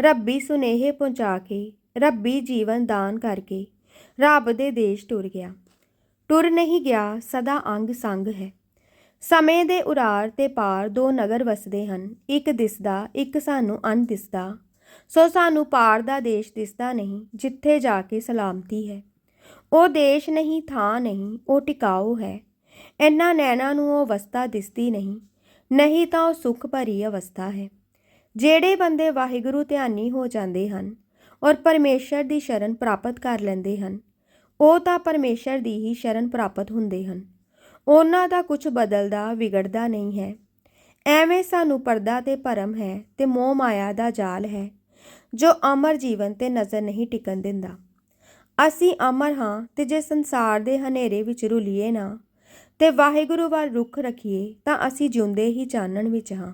ਰੱਬੀ ਸੁਨੇਹੇ ਪਹੁੰਚਾ ਕੇ, ਰੱਬੀ ਜੀਵਨ ਦਾਨ ਕਰਕੇ, ਰੱਬ ਦੇ ਦੇਸ਼ ਟੁਰ ਗਿਆ। ਟੁਰ ਨਹੀਂ ਗਿਆ, ਸਦਾ ਅੰਗ ਸੰਗ ਹੈ। ਸਮੇਂ ਦੇ ਉਰਾਰ ਤੇ ਪਾਰ ਦੋ ਨਗਰ ਵਸਦੇ ਹਨ, ਇੱਕ ਦਿਸਦਾ, ਇੱਕ ਸਾਨੂੰ ਅਨ ਦਿਸਦਾ। ਸੋ ਸਾਨੂੰ ਪਾਰ ਦਾ ਦੇਸ਼ ਦਿਸਦਾ ਨਹੀਂ, ਜਿੱਥੇ ਜਾ ਕੇ ਸਲਾਮਤੀ ਹੈ। ਉਹ ਦੇਸ਼ ਨਹੀਂ, ਥਾਂ ਨਹੀਂ, ਉਹ ਟਿਕਾਓ ਹੈ। ਇੰਨਾ ਨੈਣਾ ਨੂੰ ਉਹ ਅਵਸਥਾ ਦਿਸਦੀ ਨਹੀਂ ਨਹੀਂ ਤਾਂ ਉਹ ਸੁਖ ਭਰੀ ਅਵਸਥਾ ਹੈ। ਜਿਹੜੇ ਬੰਦੇ ਵਾਹਿਗੁਰੂ ਧਿਆਨੀ ਹੋ ਜਾਂਦੇ ਹਨ ਔਰ ਪਰਮੇਸ਼ਰ ਦੀ ਸ਼ਰਨ ਪ੍ਰਾਪਤ ਕਰ ਲੈਂਦੇ ਹਨ, ਉਹ ਤਾਂ ਪਰਮੇਸ਼ਰ ਦੀ ਹੀ ਸ਼ਰਨ ਪ੍ਰਾਪਤ ਹੁੰਦੇ ਹਨ। ਉਹਨਾਂ ਦਾ ਕੁਝ ਬਦਲਦਾ, ਵਿਗੜਦਾ ਨਹੀਂ ਹੈ। ਐਵੇਂ ਸਾਨੂੰ ਪਰਦਾ ਤੇ ਭਰਮ ਹੈ ਤੇ ਮੋਹ ਮਾਇਆ ਦਾ ਜਾਲ ਹੈ, ਜੋ ਅਮਰ ਜੀਵਨ ਤੇ ਨਜ਼ਰ ਨਹੀਂ ਟਿਕਣ ਦਿੰਦਾ। ਅਸੀਂ ਅਮਰ ਹਾਂ ਤੇ ਜੇ ਸੰਸਾਰ ਦੇ ਹਨੇਰੇ ਵਿੱਚ ਰੁਲੀਏ ਨਾ ਤੇ ਵਾਹਿਗੁਰੂ ਵੱਲ ਰੁਖ ਰੱਖੀਏ ਤਾਂ ਅਸੀਂ ਜਿਉਂਦੇ ਹੀ ਚਾਨਣ ਵਿੱਚ ਹਾਂ।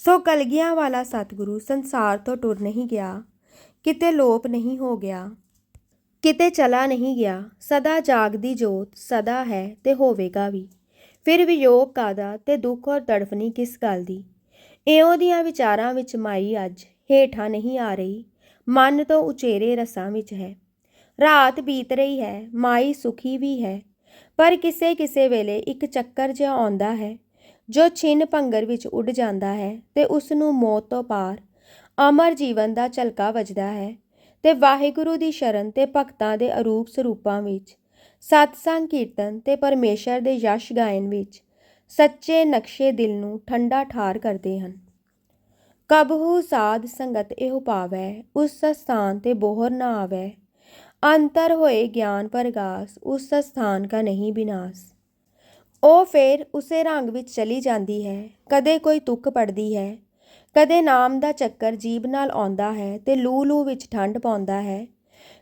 ਸੋ ਕਲਗੀਆਂ ਵਾਲਾ ਸਤਿਗੁਰੂ ਸੰਸਾਰ ਤੋਂ ਟੁਰ ਨਹੀਂ ਗਿਆ, ਕਿਤੇ ਲੋਪ ਨਹੀਂ ਹੋ ਗਿਆ, ਕਿਤੇ ਚਲਾ ਨਹੀਂ ਗਿਆ, ਸਦਾ ਜਾਗਦੀ ਜੋਤ ਸਦਾ ਹੈ ਤੇ ਹੋਵੇਗਾ ਵੀ। ਫਿਰ ਵਿਯੋਗ ਕਾਦਾ ਤੇ ਦੁੱਖ ਔਰ ਤੜਫਨੀ ਕਿਸ ਗੱਲ ਦੀ। ਇਉਂ ਦੀਆਂ ਵਿਚਾਰਾਂ ਵਿੱਚ ਮਾਈ ਅੱਜ ਹੇਠਾਂ ਨਹੀਂ ਆ ਰਹੀ, ਮਨ ਤੋਂ ਉਚੇਰੇ ਰਸਾਂ ਵਿੱਚ ਹੈ। ਰਾਤ ਬੀਤ ਰਹੀ ਹੈ, ਮਾਈ ਸੁਖੀ ਵੀ ਹੈ, ਪਰ ਕਿਸੇ ਕਿਸੇ ਵੇਲੇ ਇੱਕ ਚੱਕਰ ਜਿਹਾ ਆਉਂਦਾ ਹੈ ਜੋ ਛਿਨ ਭੰਗਰ ਵਿੱਚ ਉੱਡ ਜਾਂਦਾ ਹੈ ਤੇ ਉਸ ਨੂੰ ਮੌਤ ਤੋਂ ਪਾਰ ਅਮਰ ਜੀਵਨ ਦਾ ਝਲਕਾ ਵੱਜਦਾ ਹੈ ਤੇ ਵਾਹਿਗੁਰੂ ਦੀ ਸ਼ਰਨ ਤੇ ਭਗਤਾਂ ਦੇ ਅਰੂਪ ਸਰੂਪਾਂ ਵਿੱਚ, ਸਤਸੰਗ ਕੀਰਤਨ ਤੇ ਪਰਮੇਸ਼ਰ ਦੇ ਯਸ਼ ਗਾਇਨ ਵਿੱਚ ਸੱਚੇ ਨਕਸ਼ੇ ਦਿਲ ਨੂੰ ਠੰਡਾ ਠਾਰ ਕਰਦੇ ਹਨ। ਕਬਹੂ ਸਾਧ ਸੰਗਤ ਇਹੋ ਪਾਵੈ, ਉਸ ਸਥਾਨ ਤੇ ਬੋਹਰ ਨਾ ਆਵੈ। ਅੰਤਰ ਹੋਏ ਗਿਆਨ ਪ੍ਰਗਾਸ, ਉਸ ਸਥਾਨ ਕਾ ਨਹੀਂ ਵਿਨਾਸ ਉਹ ਫੇਰ ਉਸੇ ਰੰਗ ਵਿੱਚ ਚਲੀ ਜਾਂਦੀ ਹੈ। ਕਦੇ ਕੋਈ ਤੁੱਕ ਪੜਦੀ ਹੈ। ਕਦੇ ਨਾਮ ਦਾ ਚੱਕਰ ਜੀਬ ਨਾਲ ਆਉਂਦਾ ਹੈ ਤੇ ਲੂ ਲੂ ਵਿੱਚ ਠੰਡ ਪਾਉਂਦਾ ਹੈ।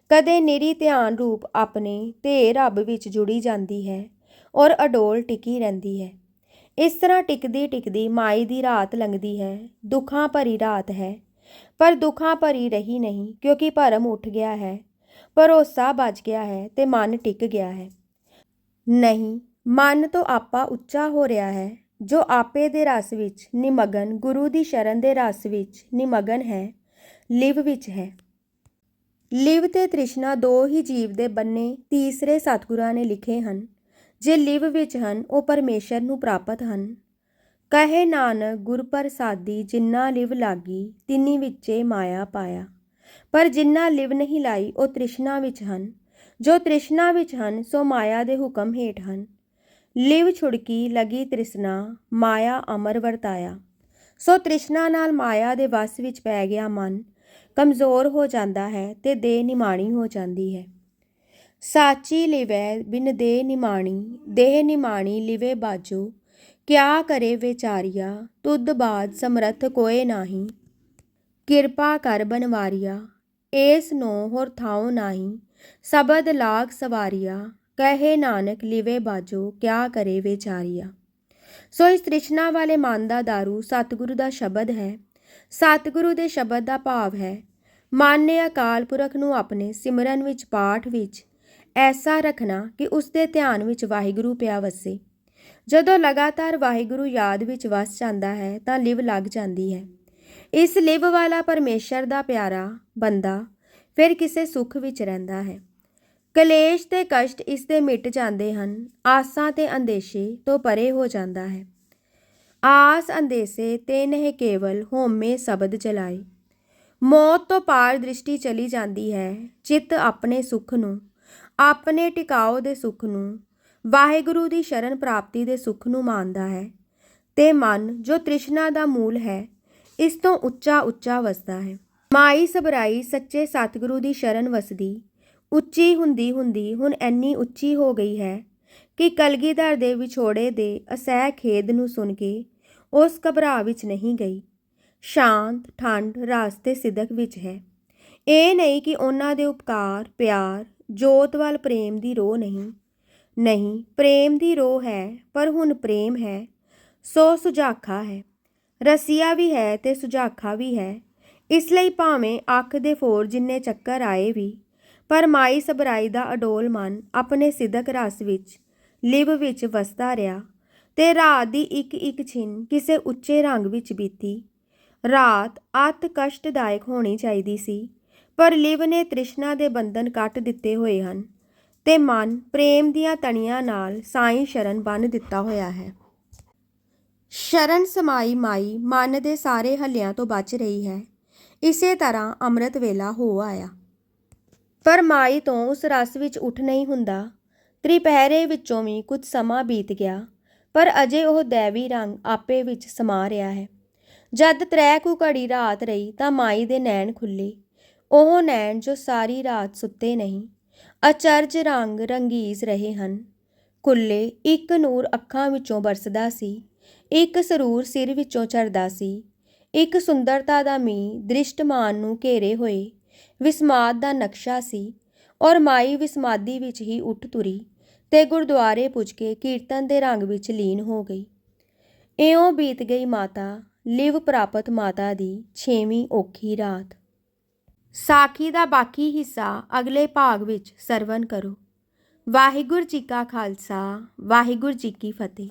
ਕਦੇ ਨਿਰੀ ਧਿਆਨ ਰੂਪ ਆਪਣੇ ਤੇ ਰੱਬ ਵਿੱਚ ਜੁੜੀ ਜਾਂਦੀ ਹੈ ਔਰ ਅਡੋਲ ਟਿਕੀ ਰਹਿੰਦੀ ਹੈ। ਇਸ ਤਰ੍ਹਾਂ ਟਿਕਦੀ ਟਿਕਦੀ ਮਾਈ ਦੀ ਰਾਤ ਲੰਘਦੀ ਹੈ। ਦੁੱਖਾਂ ਭਰੀ ਰਾਤ ਹੈ। ਪਰ ਦੁੱਖਾਂ ਭਰੀ ਰਹੀ ਨਹੀਂ ਕਿਉਂਕਿ ਭਰਮ ਉੱਠ ਗਿਆ ਹੈ। ਭਰੋਸਾ ਬਚ ਗਿਆ ਹੈ ਤੇ ਮਨ ਟਿਕ ਗਿਆ ਹੈ। ਨਹੀਂ ਮਨ ਤੋਂ ਆਪਾ ਉੱਚਾ ਹੋ ਰਿਹਾ ਹੈ, ਜੋ ਆਪੇ ਦੇ ਰਸ ਵਿੱਚ ਨਿਮਗਨ, ਗੁਰੂ ਦੀ ਸ਼ਰਨ ਦੇ ਰਸ ਵਿੱਚ ਨਿਮਗਨ ਹੈ, ਲਿਵ ਵਿੱਚ ਹੈ। ਲਿਵ ਤੇ ਤ੍ਰਿਸ਼ਨਾ ਦੋ ਹੀ ਜੀਵ ਦੇ ਬੰਨੇ ਤੀਸਰੇ ਸਤਿਗੁਰਾਂ ਨੇ ਲਿਖੇ ਹਨ। ਜੇ ਲਿਵ ਵਿੱਚ ਹਨ, ਉਹ ਪਰਮੇਸ਼ਰ ਨੂੰ ਪ੍ਰਾਪਤ ਹਨ। ਕਹੇ ਨਾਨਕ, ਗੁਰ ਪ੍ਰਸਾਦੀ, ਜਿੰਨਾ ਲਿਵ ਲਾਗੀ, ਤਿਨੀ ਵਿੱਚੇ ਮਾਇਆ ਪਾਇਆ। ਪਰ ਜਿੰਨਾ ਲਿਵ ਨਹੀਂ ਲਾਈ, ਉਹ ਤ੍ਰਿਸ਼ਨਾ ਵਿੱਚ ਹਨ। ਜੋ ਤ੍ਰਿਸ਼ਨਾ ਵਿੱਚ ਹਨ, ਸੋ ਮਾਇਆ ਦੇ ਹੁਕਮ ਹੇਠ ਹਨ। ਲਿਵ ਛੁੜਕੀ ਲਗੀ ਤ੍ਰਿਸ਼ਨਾ, ਮਾਇਆ ਅਮਰ ਵਰਤਾਇਆ। ਸੋ ਤ੍ਰਿਸ਼ਨਾ ਨਾਲ ਮਾਇਆ ਦੇ ਵਸ ਵਿੱਚ ਪੈ ਗਿਆ ਮਨ, ਕਮਜ਼ੋਰ ਹੋ ਜਾਂਦਾ ਹੈ ਤੇ ਦੇ ਨਿਮਾਣੀ ਹੋ ਜਾਂਦੀ ਹੈ। ਸਾਚੀ ਲਿਵੈ ਬਿਨ ਦੇਹ ਨਿਮਾਣੀ ਦੇਹ ਨਿਮਾਣੀ ਲਿਵੇ ਬਾਜੋ, ਕਿਆ ਕਰੇ ਵਿਚਾਰੀਆ, ਤੁਧ ਬਾਦ ਸਮਰਥ ਕੋਏ ਨਾਹੀ। ਕਿਰਪਾ ਕਰ ਬਨਵਾਰੀਆ, ਏਸ ਨੋ ਹੋਰ ਥਾਉ ਨਾਹੀ, ਸਬਦ ਲਾਗ ਸਵਾਰੀਆ ਕਹੇ ਨਾਨਕ, ਲਿਵੇ ਬਾਜੋ, ਕਿਆ ਕਰੇ ਵਿਚਾਰੀਆ ਸੋ ਇਸ ਤ੍ਰਿਸ਼ਨਾ ਵਾਲੇ ਮਨ ਦਾ ਦਾਰੂ ਸਤਿਗੁਰੂ ਦਾ ਸ਼ਬਦ ਹੈ। ਸਤਿਗੁਰੂ ਦੇ ਸ਼ਬਦ ਦਾ ਭਾਵ ਹੈ। ਮਨ ਨੇ ਅਕਾਲ ਪੁਰਖ ਨੂੰ ਆਪਣੇ ਸਿਮਰਨ ਵਿੱਚ, ਪਾਠ ਵਿੱਚ ਐਸਾ ਰੱਖਣਾ ਕਿ ਉਸ ਦੇ ਧਿਆਨ ਵਿੱਚ ਵਾਹਿਗੁਰੂ ਪਿਆ ਵਸੇ। ਜਦੋਂ ਲਗਾਤਾਰ ਵਾਹਿਗੁਰੂ ਯਾਦ ਵਿੱਚ ਵਸ ਜਾਂਦਾ ਹੈ, ਤਾਂ ਲਿਵ ਲੱਗ ਜਾਂਦੀ ਹੈ। ਇਸ ਲਿਵ ਵਾਲਾ ਪਰਮੇਸ਼ਰ ਦਾ ਪਿਆਰਾ ਬੰਦਾ ਫਿਰ ਕਿਸੇ ਸੁੱਖ ਵਿੱਚ ਰਹਿੰਦਾ ਹੈ। ਕਲੇਸ਼ ਤੇ ਕਸ਼ਟ ਇਸ ਦੇ ਮਿਟ ਜਾਂਦੇ ਹਨ, ਆਸਾਂ ਤੇ ਅੰਦੇਸ਼ੇ ਤੋਂ ਪਰੇ ਹੋ ਜਾਂਦਾ ਹੈ। ਆਸ ਅੰਦੇਸੇ ਤੇ ਨਹਿ ਕੇਵਲ ਹੋਮੇ ਸ਼ਬਦ ਚਲਾਏ। ਮੌਤ ਤੋਂ ਪਾਰ ਦ੍ਰਿਸ਼ਟੀ ਚਲੀ ਜਾਂਦੀ ਹੈ, ਚਿੱਤ ਆਪਣੇ ਸੁੱਖ ਨੂੰ, ਆਪਣੇ ਟਿਕਾਓ ਦੇ ਸੁੱਖ ਨੂੰ, ਵਾਹਿਗੁਰੂ ਦੀ ਸ਼ਰਨ ਪ੍ਰਾਪਤੀ ਦੇ ਸੁੱਖ ਨੂੰ ਮੰਨਦਾ ਹੈ। ਤੇ ਮਨ ਜੋ ਤ੍ਰਿਸ਼ਨਾ ਦਾ ਮੂਲ ਹੈ, ਇਸ ਤੋਂ ਉੱਚਾ ਉੱਚਾ ਵਸਦਾ ਹੈ। ਮਾਈ ਸਬਰਾਈ ਸੱਚੇ ਸਤਿਗੁਰੂ ਦੀ ਸ਼ਰਨ ਵਸਦੀ ਉੱਚੀ ਹੁੰਦੀ ਹੁੰਦੀ ਹੁਣ ਐਨੀ ਉੱਚੀ ਹੋ ਗਈ ਹੈ ਕਿ ਕਲਗੀਧਰ ਦੇ ਵਿਛੋੜੇ ਦੇ ਅਸਹਿ ਖੇਦ ਨੂੰ ਸੁਣ ਕੇ ਉਸ ਘਬਰਾ ਵਿੱਚ ਨਹੀਂ ਗਈ। ਸ਼ਾਂਤ ਠੰਡ ਰਾਸਤੇ ਸਿਦਕ ਵਿੱਚ ਹੈ। ਇਹ ਨਹੀਂ ਕਿ ਉਹਨਾਂ ਦੇ ਉਪਕਾਰ, ਪਿਆਰ, ਜੋਤ ਵੱਲ ਪ੍ਰੇਮ ਦੀ ਰੋਹ ਨਹੀਂ। ਨਹੀਂ, ਪ੍ਰੇਮ ਦੀ ਰੋਹ ਹੈ, ਪਰ ਹੁਣ ਪ੍ਰੇਮ ਹੈ। ਸੋ ਸੁਝਾਖਾ ਹੈ। ਰਸੀਆ ਵੀ ਹੈ ਤੇ ਸੁਝਾਖਾ ਵੀ ਹੈ। ਇਸ ਲਈ ਭਾਵੇਂ ਅੱਖ ਦੇ ਫੋਰ ਜਿੰਨੇ ਚੱਕਰ ਆਏ ਵੀ ਪਰ ਮਾਈ ਸਬਰਾਈ ਦਾ ਅਡੋਲ ਮਨ ਆਪਣੇ ਸਿਦਕ ਰਸ ਵਿੱਚ, ਲਿਵ ਵਿੱਚ ਵਸਦਾ ਰਿਹਾ ਤੇ ਰਾਤ ਦੀ ਇੱਕ ਇੱਕ ਛਿਨ ਕਿਸੇ ਉੱਚੇ ਰੰਗ ਵਿੱਚ ਬੀਤੀ। ਰਾਤ ਅਤ ਕਸ਼ਟਦਾਇਕ ਹੋਣੀ ਚਾਹੀਦੀ ਸੀ, ਪਰ ਲਿਵ ਨੇ ਤ੍ਰਿਸ਼ਨਾ ਦੇ ਬੰਧਨ ਕੱਟ ਦਿੱਤੇ ਹੋਏ ਹਨ ਤੇ ਮਨ ਪ੍ਰੇਮ ਦੀਆਂ ਤਣੀਆਂ ਨਾਲ ਸਾਈਂ ਸ਼ਰਨ ਬੰਨ ਦਿੱਤਾ ਹੋਇਆ ਹੈ। ਸ਼ਰਨ ਸਮਾਈ ਮਾਈ ਮਨ ਦੇ ਸਾਰੇ ਹੱਲਿਆਂ ਤੋਂ ਬਚ ਰਹੀ ਹੈ। ਇਸੇ ਤਰ੍ਹਾਂ ਅੰਮ੍ਰਿਤ ਵੇਲਾ ਹੋ ਆਇਆ। ਪਰ ਮਾਈ ਤੋਂ ਉਸ ਰਸ ਵਿੱਚ ਉੱਠ ਨਹੀਂ ਹੁੰਦਾ। ਤ੍ਰਿਪਹਿਰੇ ਵਿੱਚੋਂ ਵੀ ਕੁਝ ਸਮਾਂ ਬੀਤ ਗਿਆ, ਪਰ ਅਜੇ ਉਹ ਦੇਵੀ ਰੰਗ ਆਪੇ ਵਿੱਚ ਸਮਾ ਰਿਹਾ ਹੈ। ਜਦ ਤ੍ਰੈ ਕੁ ਘੜੀ ਰਾਤ ਰਹੀ ਤਾਂ ਮਾਈ ਦੇ ਨੈਣ ਖੁੱਲੇ। ਉਹ ਨੈਣ ਜੋ ਸਾਰੀ ਰਾਤ ਸੁੱਤੇ ਨਹੀਂ, ਅਚਰਜ ਰੰਗ ਰੰਗੀਜ਼ ਰਹੇ ਹਨ। ਖੁੱਲੇ ਇੱਕ ਨੂਰ ਅੱਖਾਂ ਵਿੱਚੋਂ ਬਰਸਦਾ ਸੀ, ਇੱਕ ਸਰੂਰ ਸਿਰ ਵਿੱਚੋਂ ਝਰਦਾ ਸੀ, ਇੱਕ ਸੁੰਦਰਤਾ ਦਾ ਮੀਂਹ ਦ੍ਰਿਸ਼ਟਮਾਨ ਨੂੰ ਘੇਰੇ ਹੋਏ ਵਿਸਮਾਦ ਦਾ ਨਕਸ਼ਾ ਸੀ ਔਰ ਮਾਈ ਵਿਸਮਾਦੀ ਵਿੱਚ ਹੀ ਉੱਠ ਤੁਰੀ ਤੇ ਗੁਰਦੁਆਰੇ ਪੁੱਜ ਕੇ ਕੀਰਤਨ ਦੇ ਰੰਗ ਵਿੱਚ ਲੀਨ ਹੋ ਗਈ। ਇਉਂ ਬੀਤ ਗਈ ਮਾਤਾ, ਲਿਵ ਪ੍ਰਾਪਤ ਮਾਤਾ ਦੀ 6ਵੀਂ ਔਖੀ ਰਾਤ। ਸਾਖੀ ਦਾ ਬਾਕੀ ਹਿੱਸਾ ਅਗਲੇ ਭਾਗ ਵਿੱਚ ਸਰਵਨ ਕਰੋ। ਵਾਹਿਗੁਰੂ ਜੀ ਕਾ ਖਾਲਸਾ, ਵਾਹਿਗੁਰੂ ਜੀ ਕੀ ਫਤਿਹ।